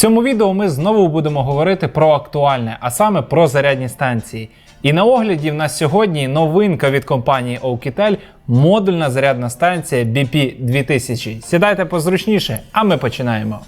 цьому відео ми знову будемо говорити про актуальне, а саме про зарядні станції. І на огляді в нас сьогодні новинка від компанії Oukitel – модульна зарядна станція BP 2000. Сідайте позручніше, а ми починаємо.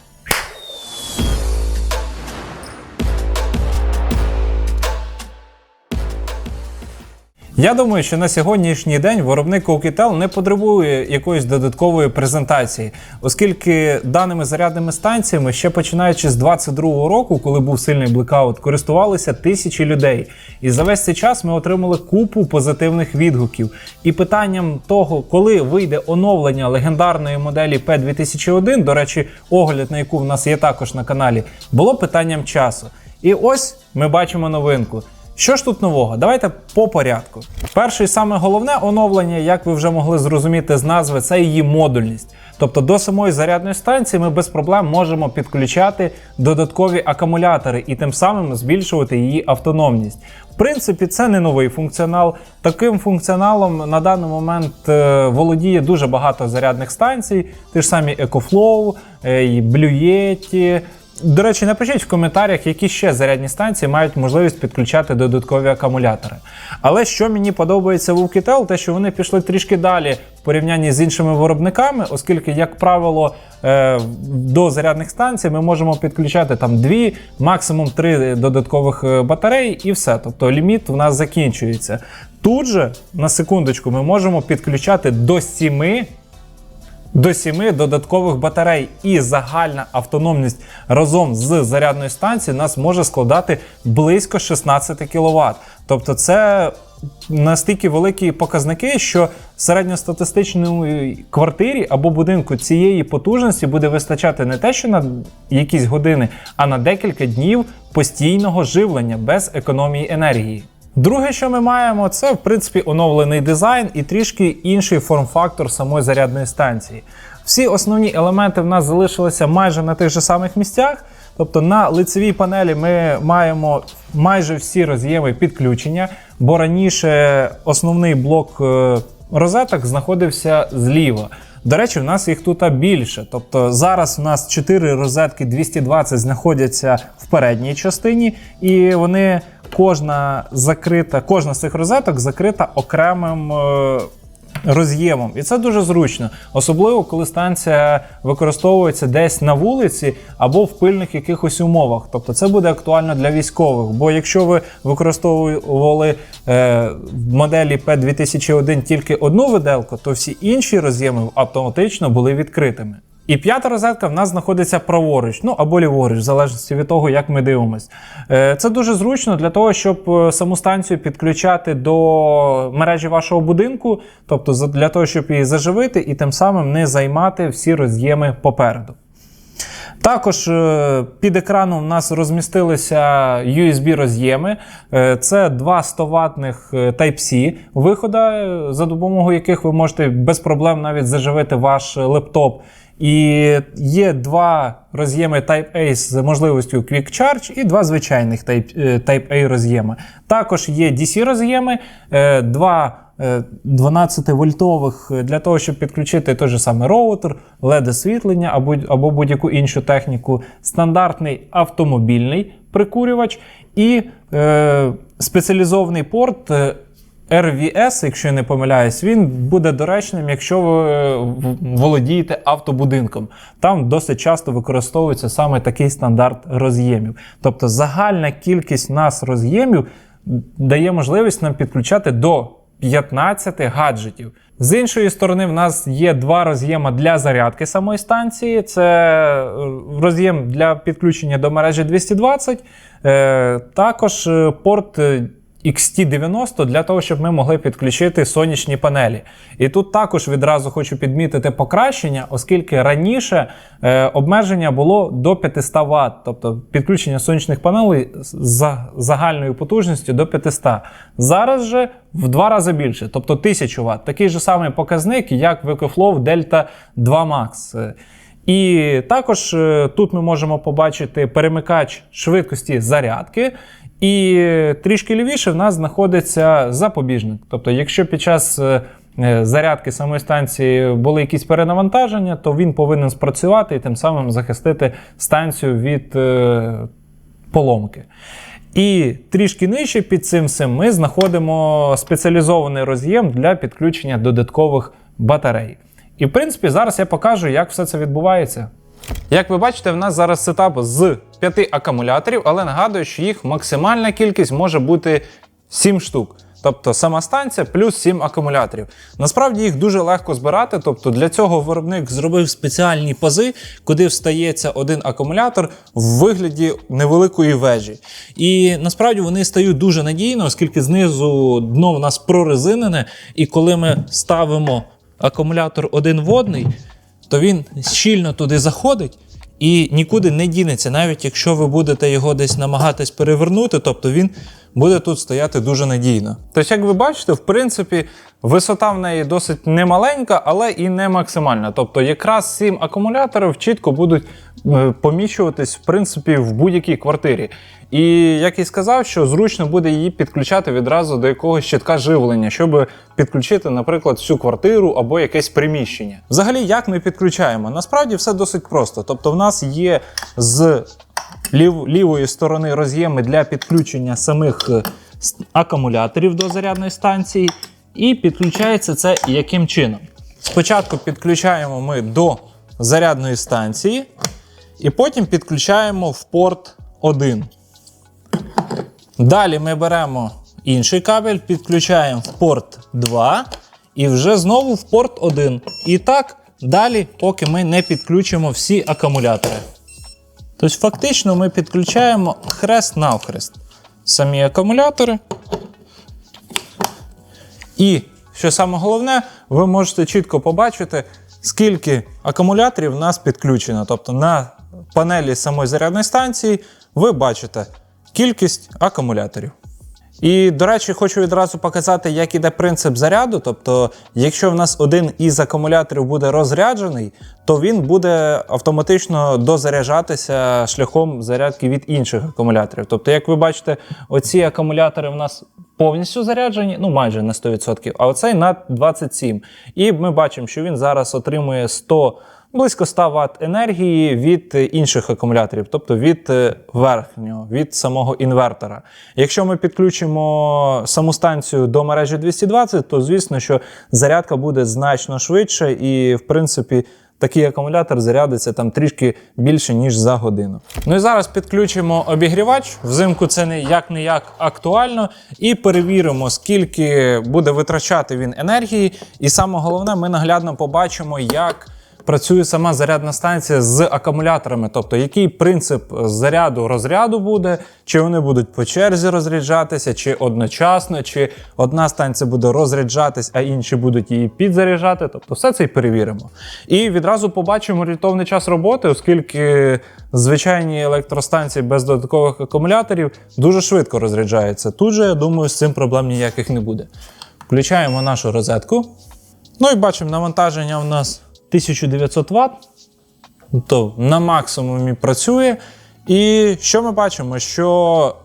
Я думаю, що на сьогоднішній день виробник Oukitel не потребує якоїсь додаткової презентації, оскільки даними зарядними станціями, ще починаючи з 22-го року, коли був сильний блекаут, користувалися тисячі людей. І за весь цей час ми отримали купу позитивних відгуків. І питанням того, коли вийде оновлення легендарної моделі P2001, до речі, огляд на яку в нас є також на каналі, було питанням часу. І ось ми бачимо новинку. Що ж тут нового? Давайте по порядку. Перше і саме головне оновлення, як ви вже могли зрозуміти з назви, це її модульність. Тобто до самої зарядної станції ми без проблем можемо підключати додаткові акумулятори і тим самим збільшувати її автономність. В принципі, це не новий функціонал. Таким функціоналом на даний момент е, володіє дуже багато зарядних станцій, ті ж самі EcoFlow, е, Blue Yeti, до речі, напишіть в коментарях, які ще зарядні станції мають можливість підключати додаткові акумулятори. Але що мені подобається в Oukitel, те, що вони пішли трішки далі в порівнянні з іншими виробниками, оскільки, як правило, е, до зарядних станцій ми можемо підключати там дві, максимум три додаткових е, батареї, і все. Тобто ліміт в нас закінчується. Тут же, на секундочку, ми можемо підключати до 7 до 7 додаткових батарей, і загальна автономність разом з зарядною станцією нас може складати близько 16 кВт. Тобто, це настільки великі показники, що середньостатистичній квартирі або будинку цієї потужності буде вистачати не те, що на якісь години, а на декілька днів постійного живлення без економії енергії. Друге, що ми маємо, це в принципі оновлений дизайн і трішки інший форм-фактор самої зарядної станції. Всі основні елементи в нас залишилися майже на тих же самих місцях. Тобто на лицевій панелі ми маємо майже всі роз'єми підключення, бо раніше основний блок е, розеток знаходився зліва. До речі, в нас їх тут більше. Тобто зараз у нас 4 розетки 220 знаходяться в передній частині, і вони кожна закрита, кожна з цих розеток закрита окремим. Роз'ємом, і це дуже зручно, особливо коли станція використовується десь на вулиці або в пильних якихось умовах. Тобто це буде актуально для військових. Бо якщо ви використовували е, в моделі P2001 тільки одну виделку, то всі інші роз'єми автоматично були відкритими. І п'ята розетка в нас знаходиться праворуч, ну або ліворуч, в залежності від того, як ми дивимось. Е, Це дуже зручно для того, щоб е, саму станцію підключати до мережі вашого будинку, тобто для того, щоб її заживити і тим самим не займати всі роз'єми попереду. Також е, під екраном у нас розмістилися USB роз'єми. Е, Це два 100 ватних Type-C вихода, за допомогою яких ви можете без проблем навіть заживити ваш лептоп. І є два роз'єми Type-A з можливістю Quick Charge і два звичайних Type- е, Type-A роз'єми. Також є DC роз'єми, е, два 12-вольтових для того, щоб підключити той же самий роутер, LED освітлення або, або будь-яку іншу техніку, стандартний автомобільний прикурювач і е, спеціалізований порт. RVS, якщо я не помиляюсь, він буде доречним, якщо ви е, володієте автобудинком. Там досить часто використовується саме такий стандарт роз'ємів. Тобто загальна кількість нас роз'ємів дає можливість нам підключати до 15 гаджетів. З іншої сторони, в нас є два роз'єми для зарядки самої станції. Це е, роз'єм для підключення до мережі 220, е, також порт. Е, XT90 для того, щоб ми могли підключити сонячні панелі. І тут також відразу хочу підмітити покращення, оскільки раніше е, обмеження було до 500 Вт, тобто підключення сонячних панелей з загальною потужністю до 500. Зараз же в два рази більше, тобто 1000 Вт. Такий же самий показник, як в EcoFlow Delta 2 Max. І також е, тут ми можемо побачити перемикач швидкості зарядки. І трішки лівіше в нас знаходиться запобіжник. Тобто, якщо під час е, е, зарядки самої станції були якісь перенавантаження, то він повинен спрацювати і тим самим захистити станцію від е, поломки. І трішки нижче під цим всім ми знаходимо спеціалізований роз'єм для підключення додаткових батарей. І в принципі зараз я покажу, як все це відбувається. Як ви бачите, в нас зараз сетап з 5 акумуляторів, але нагадую, що їх максимальна кількість може бути 7 штук. Тобто сама станція плюс 7 акумуляторів. Насправді їх дуже легко збирати. Тобто для цього виробник зробив спеціальні пази, куди встається один акумулятор в вигляді невеликої вежі. І насправді вони стають дуже надійно, оскільки знизу дно в нас прорезинене, і коли ми ставимо акумулятор один водний, то він щільно туди заходить і нікуди не дінеться, навіть якщо ви будете його десь намагатись перевернути, тобто він буде тут стояти дуже надійно. Тобто, як ви бачите, в принципі, висота в неї досить немаленька, але і не максимальна. Тобто, якраз 7 акумуляторів чітко будуть е, поміщуватись в принципі в будь-якій квартирі. І як і сказав, що зручно буде її підключати відразу до якогось щитка живлення, щоб підключити, наприклад, всю квартиру або якесь приміщення. Взагалі, як ми підключаємо? Насправді все досить просто. Тобто, в нас є з лів, лівої сторони роз'єми для підключення самих е, акумуляторів до зарядної станції, і підключається це яким чином? Спочатку підключаємо ми до зарядної станції, і потім підключаємо в порт 1. Далі ми беремо інший кабель, підключаємо в порт 2 і вже знову в порт 1. І так далі, поки ми не підключимо всі акумулятори. Тобто, фактично, ми підключаємо хрест навхрест самі акумулятори. І, що саме головне, ви можете чітко побачити, скільки акумуляторів в нас підключено. Тобто на панелі самої зарядної станції ви бачите кількість акумуляторів. І, до речі, хочу відразу показати, як іде принцип заряду. Тобто, якщо в нас один із акумуляторів буде розряджений, то він буде автоматично дозаряджатися шляхом зарядки від інших акумуляторів. Тобто, як ви бачите, оці акумулятори в нас повністю заряджені, ну майже на 100%, а оцей на 27. І ми бачимо, що він зараз отримує 100 близько 100 Вт енергії від інших акумуляторів, тобто від е, верхнього, від самого інвертора. Якщо ми підключимо саму станцію до мережі 220, то звісно, що зарядка буде значно швидше і, в принципі, Такий акумулятор зарядиться там трішки більше, ніж за годину. Ну і зараз підключимо обігрівач. Взимку це не як не як актуально, і перевіримо, скільки буде витрачати він енергії. І саме головне, ми наглядно побачимо, як працює сама зарядна станція з акумуляторами, тобто який принцип заряду розряду буде, чи вони будуть по черзі розряджатися, чи одночасно, чи одна станція буде розряджатись, а інші будуть її підзаряджати. Тобто все це і перевіримо. І відразу побачимо орієнтовний час роботи, оскільки звичайні електростанції без додаткових акумуляторів дуже швидко розряджаються. Тут же, я думаю, з цим проблем ніяких не буде. Включаємо нашу розетку. Ну і бачимо, навантаження у нас 1900 Вт. То на максимумі працює. І що ми бачимо? Що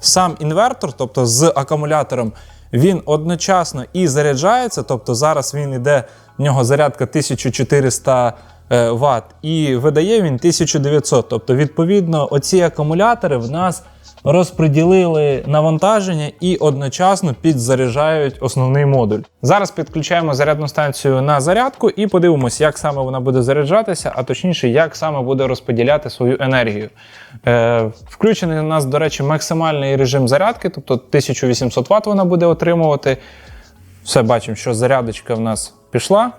сам інвертор, тобто з акумулятором, він одночасно і заряджається, тобто зараз він йде, в нього зарядка 1400 е, Вт, і видає він 1900. Тобто, відповідно, оці акумулятори в нас розподілили навантаження і одночасно підзаряджають основний модуль. Зараз підключаємо зарядну станцію на зарядку і подивимося, як саме вона буде заряджатися, а точніше, як саме буде розподіляти свою енергію. Е, включений у нас, до речі, максимальний режим зарядки, тобто 1800 Вт вона буде отримувати. Все бачимо, що зарядочка в нас пішла.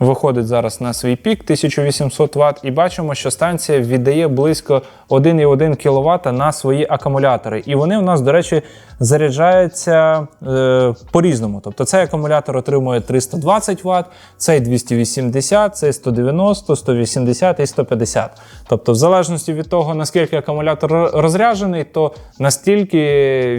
Виходить зараз на свій пік 1800 Вт, і бачимо, що станція віддає близько 1,1 кВт на свої акумулятори. І вони у нас, до речі, заряджаються е, по-різному. Тобто цей акумулятор отримує 320 Вт, цей 280, цей 190, 180 і 150. Тобто, в залежності від того, наскільки акумулятор розряджений, то настільки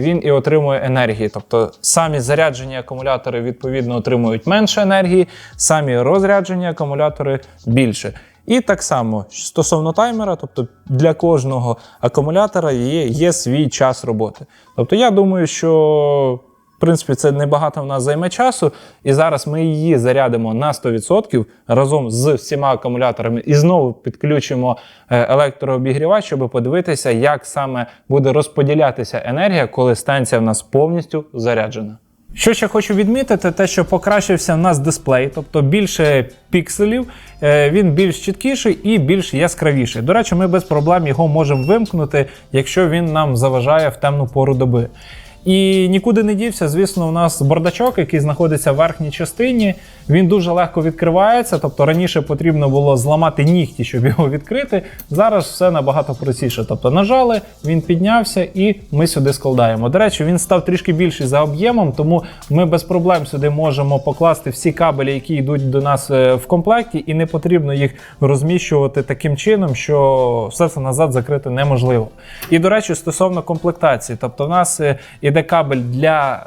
він і отримує енергії. Тобто самі заряджені акумулятори відповідно отримують менше енергії, самі розряджені акумулятори більше. І так само стосовно таймера, тобто для кожного акумулятора є, є свій час роботи. Тобто я думаю, що принципі, це небагато в нас займе часу. І зараз ми її зарядимо на 100% разом з всіма акумуляторами і знову підключимо е, електрообігрівач, щоб подивитися, як саме буде розподілятися енергія, коли станція в нас повністю заряджена. Що ще хочу відмітити, те, що покращився в нас дисплей, тобто більше пікселів, е, він більш чіткіший і більш яскравіший. До речі, ми без проблем його можемо вимкнути, якщо він нам заважає в темну пору доби. І нікуди не дівся, звісно, у нас бардачок, який знаходиться в верхній частині. Він дуже легко відкривається. Тобто раніше потрібно було зламати нігті, щоб його відкрити. Зараз все набагато простіше. Тобто нажали, він піднявся і ми сюди складаємо. До речі, він став трішки більший за об'ємом, тому ми без проблем сюди можемо покласти всі кабелі, які йдуть до нас е, в комплекті, і не потрібно їх розміщувати таким чином, що все це назад закрити неможливо. І до речі, стосовно комплектації, тобто в нас е, іде кабель для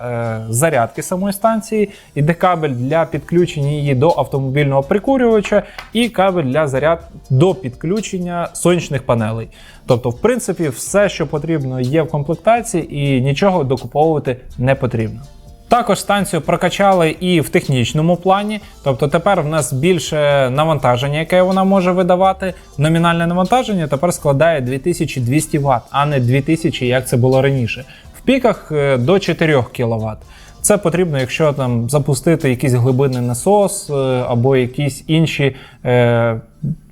е, зарядки самої станції, іде кабель для підключення її до автомобільного прикурювача, і кабель для заряд до підключення сонячних панелей. Тобто, в принципі, все, що потрібно, є в комплектації, і нічого докуповувати не потрібно. Також станцію прокачали і в технічному плані, тобто тепер в нас більше навантаження, яке вона може видавати. Номінальне навантаження тепер складає 2200 Вт, а не 2000, як це було раніше. Піках е, до 4 кВт. Це потрібно, якщо там запустити якийсь глибинний насос е, або якісь інші е,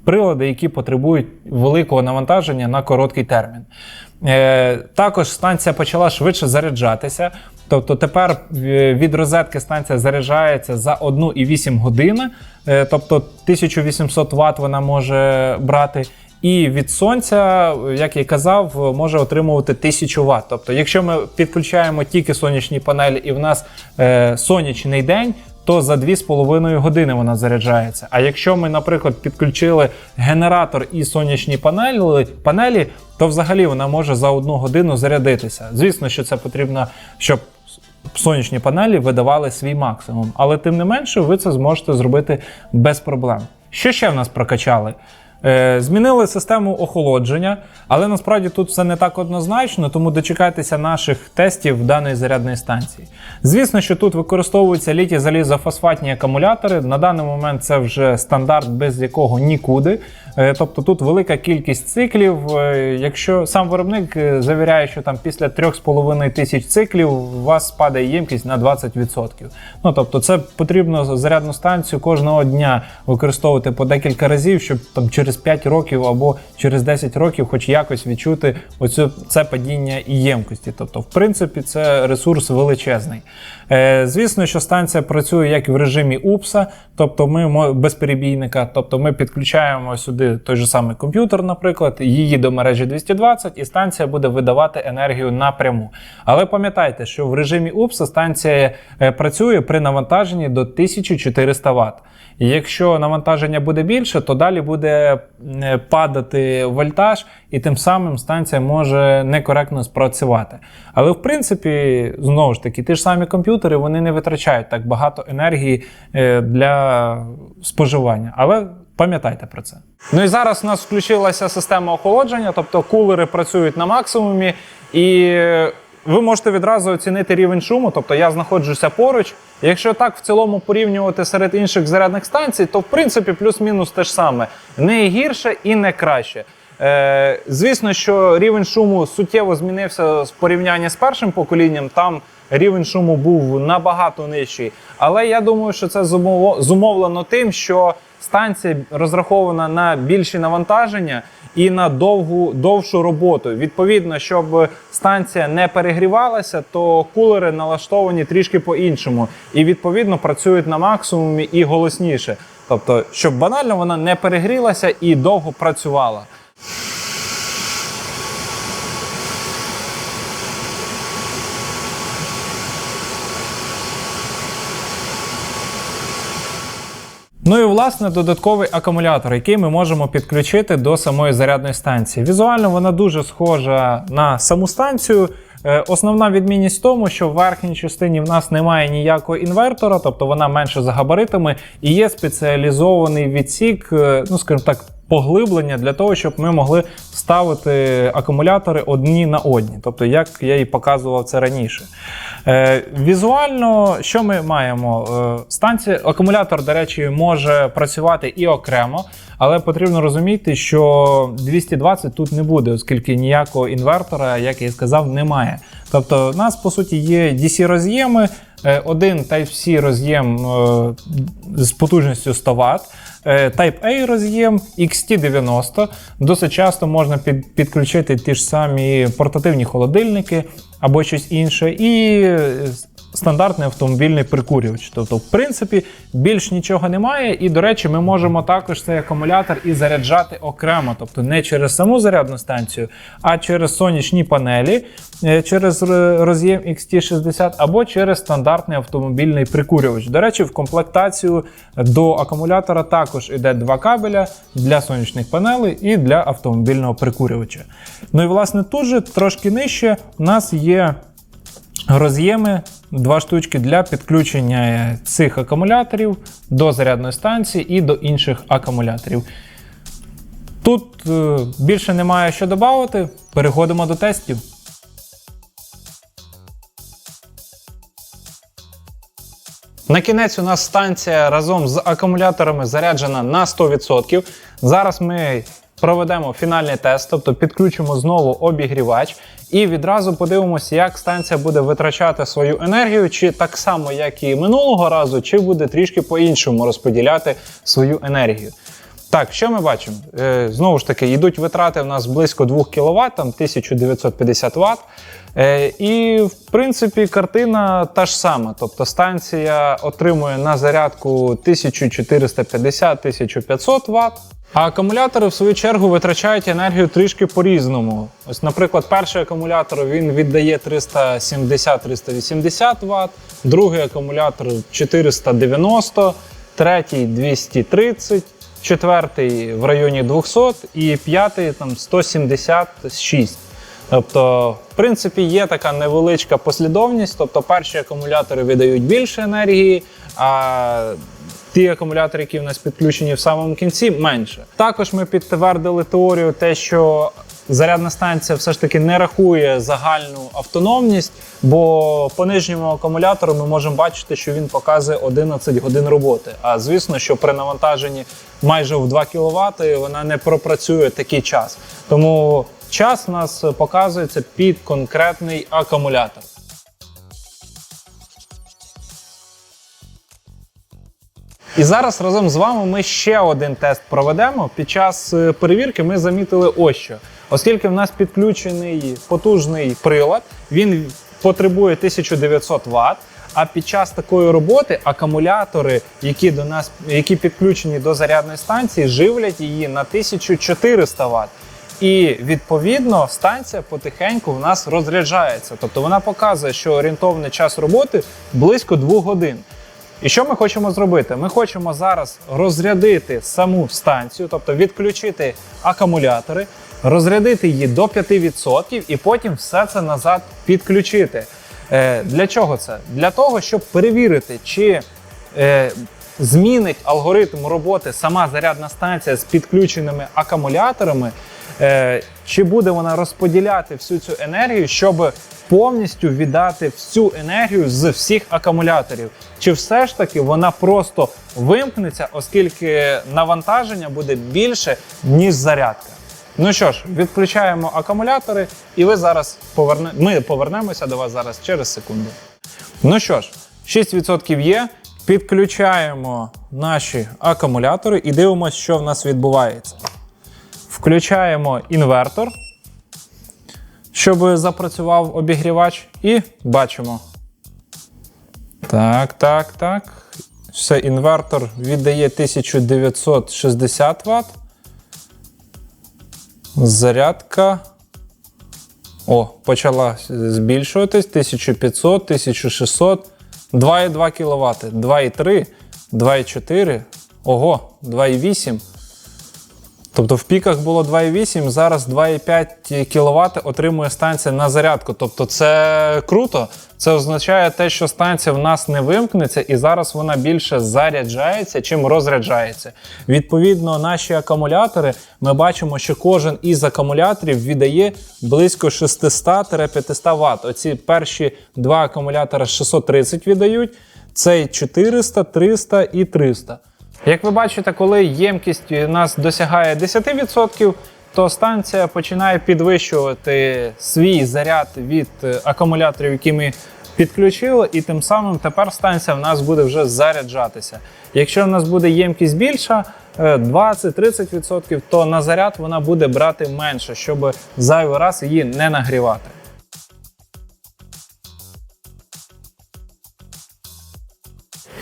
прилади, які потребують великого навантаження на короткий термін. Е, також станція почала швидше заряджатися. Тобто тепер е, від розетки станція заряджається за 1,8 години, тобто 1800 Вт вона може брати. І від сонця, як я казав, може отримувати 1000 Вт. Тобто, якщо ми підключаємо тільки сонячні панелі і в нас е, сонячний день, то за 2,5 години вона заряджається. А якщо ми, наприклад, підключили генератор і сонячні панелі, панелі, то взагалі вона може за одну годину зарядитися. Звісно, що це потрібно, щоб сонячні панелі видавали свій максимум. Але тим не менше, ви це зможете зробити без проблем. Що ще в нас прокачали? Е, Змінили систему охолодження, але насправді тут все не так однозначно, тому дочекайтеся наших тестів даної зарядної станції. Звісно, що тут використовуються літі залізофосфатні акумулятори. На даний момент це вже стандарт, без якого нікуди. Е, Тобто тут велика кількість циклів. Е, Якщо сам виробник е, завіряє, що там після 3,5 тисяч циклів у вас спадає ємкість на 20%. Ну тобто, це потрібно зарядну станцію кожного дня використовувати по декілька разів, щоб там через 5 років або через 10 років, хоч якось відчути оцю це падіння і ємкості. Тобто, в принципі, це ресурс величезний. Звісно, що станція працює як в режимі УПСа, тобто ми мо- безперебійника, тобто ми підключаємо сюди той же самий комп'ютер, наприклад, її до мережі 220, і станція буде видавати енергію напряму. Але пам'ятайте, що в режимі УПСа станція е, працює при навантаженні до 1400 Вт. І якщо навантаження буде більше, то далі буде е, падати вольтаж, і тим самим станція може некоректно спрацювати. Але в принципі, знову ж таки, ті ж самі комп'ютери вони не витрачають так багато енергії е, для споживання. Але Пам'ятайте про це. Ну і зараз у нас включилася система охолодження, тобто кулери працюють на максимумі, і ви можете відразу оцінити рівень шуму. Тобто я знаходжуся поруч. Якщо так в цілому порівнювати серед інших зарядних станцій, то в принципі плюс-мінус те ж саме. Не гірше і не краще. Е, звісно, що рівень шуму суттєво змінився з порівняння з першим поколінням. Там рівень шуму був набагато нижчий. Але я думаю, що це зумовлено тим, що станція розрахована на більші навантаження і на довгу довшу роботу. Відповідно, щоб станція не перегрівалася, то кулери налаштовані трішки по-іншому і відповідно працюють на максимумі і голосніше. Тобто, щоб банально вона не перегрілася і довго працювала. Ну і власне додатковий акумулятор, який ми можемо підключити до самої зарядної станції. Візуально вона дуже схожа на саму станцію. Е, Основна відмінність в тому, що в верхній частині в нас немає ніякого інвертора, тобто вона менше за габаритами, і є спеціалізований відсік, е, ну скажімо так, поглиблення для того, щоб ми могли ставити акумулятори одні на одні, тобто як я і показував це раніше. Е, візуально, що ми маємо? Е, станція, акумулятор, до речі, може працювати і окремо, але потрібно розуміти, що 220 тут не буде, оскільки ніякого інвертора, як я і сказав, немає. Тобто, у нас по суті є DC роз'єми. Е, Один Type-C роз'єм е, з потужністю 100 Вт, е, Type-A роз'єм XT90. Досить часто можна під, підключити ті ж самі портативні холодильники або щось інше. І стандартний автомобільний прикурювач. Тобто, в принципі, більш нічого немає. І, до речі, ми можемо також цей акумулятор і заряджати окремо, тобто не через саму зарядну станцію, а через сонячні панелі, е, через роз'єм XT60 або через стандартний автомобільний прикурювач. До речі, в комплектацію до акумулятора також йде два кабеля для сонячних панелей і для автомобільного прикурювача. Ну і власне тут же трошки нижче у нас є роз'єми, два штучки для підключення цих акумуляторів до зарядної станції і до інших акумуляторів. Тут е, більше немає що додати. Переходимо до тестів. На кінець у нас станція разом з акумуляторами заряджена на 100%. Зараз ми проведемо фінальний тест, тобто підключимо знову обігрівач і відразу подивимося, як станція буде витрачати свою енергію, чи так само, як і минулого разу, чи буде трішки по-іншому розподіляти свою енергію. Так, що ми бачимо? Е, знову ж таки, йдуть витрати у нас близько 2 кВт, там 1950 Вт. Е, і, в принципі, картина та ж сама. Тобто станція отримує на зарядку 1450-1500 Вт. А акумулятори, в свою чергу, витрачають енергію трішки по-різному. Ось, наприклад, перший акумулятор він віддає 370-380 Вт, другий акумулятор 490, третій 230, четвертий в районі 200 і п'ятий там 176. Тобто, в принципі, є така невеличка послідовність. Тобто, перші акумулятори видають більше енергії, а ті акумулятори, які в нас підключені в самому кінці, менше. Також ми підтвердили теорію, те, що зарядна станція все ж таки не рахує загальну автономність, бо по нижньому акумулятору ми можемо бачити, що він показує 11 годин роботи. А звісно, що при навантаженні майже в 2 кВт вона не пропрацює такий час. Тому час у нас показується під конкретний акумулятор. І зараз разом з вами ми ще один тест проведемо. Під час е, перевірки ми замітили ось що. Оскільки в нас підключений потужний прилад, він потребує 1900 Вт. А під час такої роботи акумулятори, які до нас, які підключені до зарядної станції, живлять її на 1400 Вт. І відповідно станція потихеньку в нас розряджається. Тобто вона показує, що орієнтовний час роботи близько 2 годин. І що ми хочемо зробити? Ми хочемо зараз розрядити саму станцію, тобто відключити акумулятори, розрядити її до 5% і потім все це назад підключити. Е, для чого це? Для того, щоб перевірити, чи е, змінить алгоритм роботи сама зарядна станція з підключеними акумуляторами, е, чи буде вона розподіляти всю цю енергію, щоб повністю віддати всю енергію з всіх акумуляторів. Чи все ж таки вона просто вимкнеться, оскільки навантаження буде більше, ніж зарядка. Ну що ж, відключаємо акумулятори, і ви зараз поверне... ми повернемося до вас зараз через секунду. Ну що ж, 6% є. Підключаємо наші акумулятори і дивимося, що в нас відбувається. Включаємо інвертор, щоб запрацював обігрівач, і бачимо. Так, так, так. Все, інвертор віддає 1960 Вт. Зарядка. О, почала збільшуватись. 1500, 1600, 2,2 кВт, 2,3, 2,4. Ого, 2,8. Тобто в піках було 2,8, зараз 2,5 кВт отримує станція на зарядку. Тобто це круто. Це означає те, що станція в нас не вимкнеться, і зараз вона більше заряджається, чим розряджається. Відповідно, наші акумулятори ми бачимо, що кожен із акумуляторів віддає близько 600-500 Вт. Оці перші два акумулятори 630 віддають, цей 400, 300 і 300. Як ви бачите, коли ємкість у нас досягає 10%, то станція починає підвищувати свій заряд від е, акумуляторів, які ми підключили, і тим самим тепер станція в нас буде вже заряджатися. Якщо в нас буде ємкість більша, е, 20-30%, то на заряд вона буде брати менше, щоб зайвий раз її не нагрівати.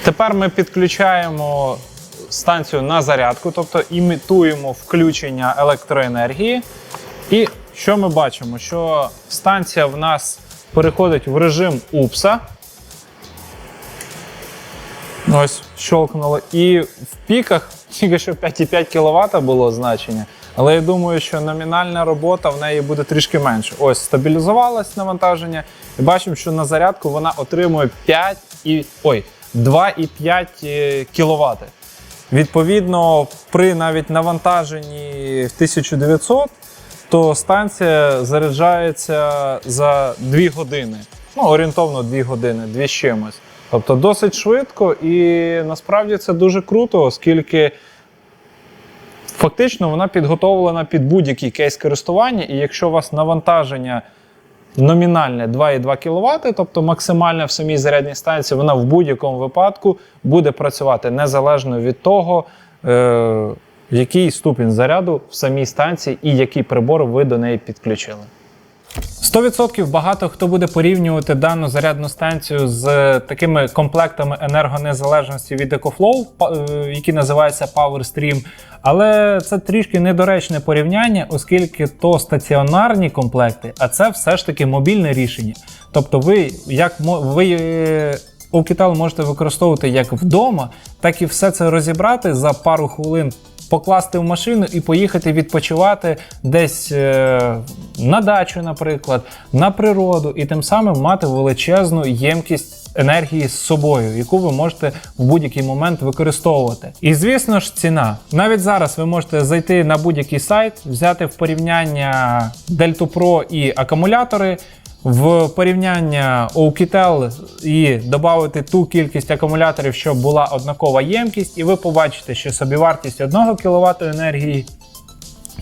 Тепер ми підключаємо станцію на зарядку, тобто імітуємо включення електроенергії. І що ми бачимо? Що станція в нас переходить в режим УПСа. Ось, щелкнуло. І в піках тільки що 5,5 кВт було значення. Але я думаю, що номінальна робота в неї буде трішки менше. Ось стабілізувалось навантаження, і бачимо, що на зарядку вона отримує 5 і ой, 2,5 кВт. Відповідно, при навіть навантаженні в 1900, то станція заряджається за 2 години. Ну, орієнтовно 2 години, 2 з чимось. Тобто досить швидко, і насправді це дуже круто, оскільки фактично вона підготовлена під будь-який кейс користування, і якщо у вас навантаження номінальне 2,2 кВт, тобто максимальне в самій зарядній станції, вона в будь-якому випадку буде працювати незалежно від того, е, який ступінь заряду в самій станції і який прибор ви до неї підключили. 100% багато хто буде порівнювати дану зарядну станцію з такими комплектами енергонезалежності від EcoFlow, е, які називаються PowerStream. Але це трішки недоречне порівняння, оскільки то стаціонарні комплекти, а це все ж таки мобільне рішення. Тобто, ви як ви е, Oukitel можете використовувати як вдома, так і все це розібрати за пару хвилин покласти в машину і поїхати відпочивати десь е, на дачу, наприклад, на природу, і тим самим мати величезну ємкість енергії з собою, яку ви можете в будь-який момент використовувати. І звісно ж, ціна. Навіть зараз ви можете зайти на будь-який сайт, взяти в порівняння Delta Pro і акумулятори в порівняння Oukitel і додати ту кількість акумуляторів, щоб була однакова ємкість, і ви побачите, що собівартість 1 кВт енергії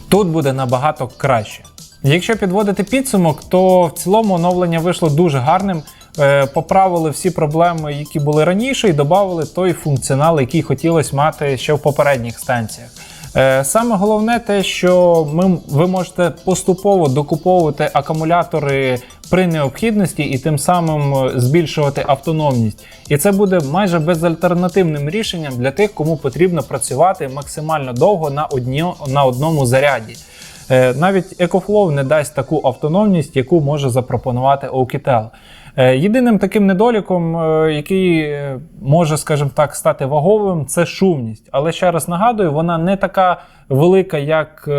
тут буде набагато краще. Якщо підводити підсумок, то в цілому оновлення вийшло дуже гарним. Е, Поправили всі проблеми, які були раніше, і додали той функціонал, який хотілося мати ще в попередніх станціях. Е, Саме головне те, що ми, ви можете поступово докуповувати акумулятори при необхідності і тим самим е, збільшувати автономність. І це буде майже безальтернативним рішенням для тих, кому потрібно працювати максимально довго на, одні, на одному заряді. Е, Навіть EcoFlow не дасть таку автономність, яку може запропонувати Oukitel. Е, Єдиним таким недоліком, е, який е, може, скажімо так, стати ваговим, це шумність. Але ще раз нагадую, вона не така велика, як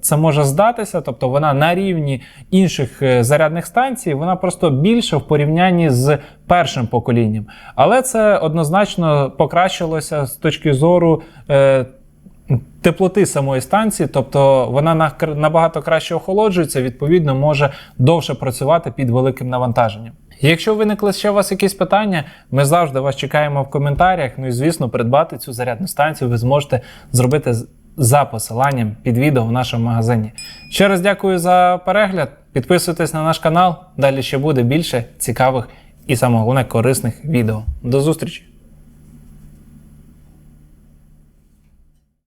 це може здатися. Тобто вона на рівні інших зарядних станцій, вона просто більша в порівнянні з першим поколінням. Але це однозначно покращилося з точки зору. теплоти самої станції, тобто вона на- набагато краще охолоджується, відповідно, може довше працювати під великим навантаженням. Якщо виникли ще у вас якісь питання, ми завжди вас чекаємо в коментарях. Ну і звісно, придбати цю зарядну станцію ви зможете зробити за посиланням під відео в нашому магазині. Ще раз дякую за перегляд. Підписуйтесь на наш канал. Далі ще буде більше цікавих і саме головне корисних відео. До зустрічі!